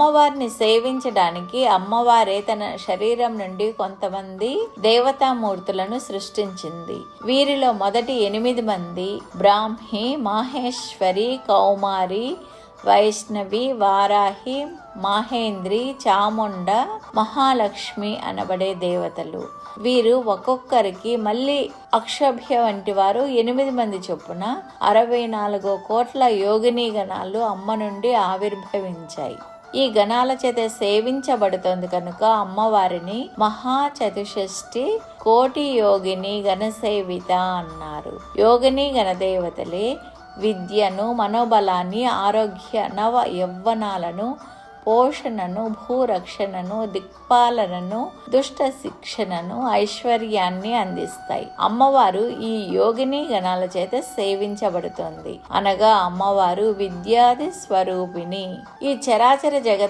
అమ్మవారిని సేవించడానికి అమ్మవారే తన శరీరం నుండి కొంతమంది దేవతామూర్తులను సృష్టించింది. వీరిలో మొదటి ఎనిమిది మంది బ్రాహ్మి మాహేశ్వరి కౌమారి వైష్ణవి వారాహి మహేంద్రి చాముండ మహాలక్ష్మి అనబడే దేవతలు. వీరు ఒక్కొక్కరికి మళ్ళీ అక్షభ్య వంటి వారు ఎనిమిది మంది చొప్పున అరవై నాలుగో కోట్ల యోగిని గణాలు అమ్మ నుండి ఆవిర్భవించాయి. ఈ గణాల చేత సేవించబడుతోంది కనుక అమ్మవారిని మహా చతుషష్ఠి కోటి యోగిని గణసేవిత అన్నారు. యోగిని గణదేవతలే విద్యను మనోబలాన్ని ఆరోగ్య నవ యవ్వనాలను పోషణను భూరక్షణను దిక్పాలనను దుష్ట శిక్షణను ఐశ్వర్యాన్ని అందిస్తాయి. అమ్మవారు ఈ యోగిని గణాల చేత సేవించబడుతుంది. అనగా అమ్మవారు విద్యాది స్వరూపిణి. ఈ చరాచర జగత్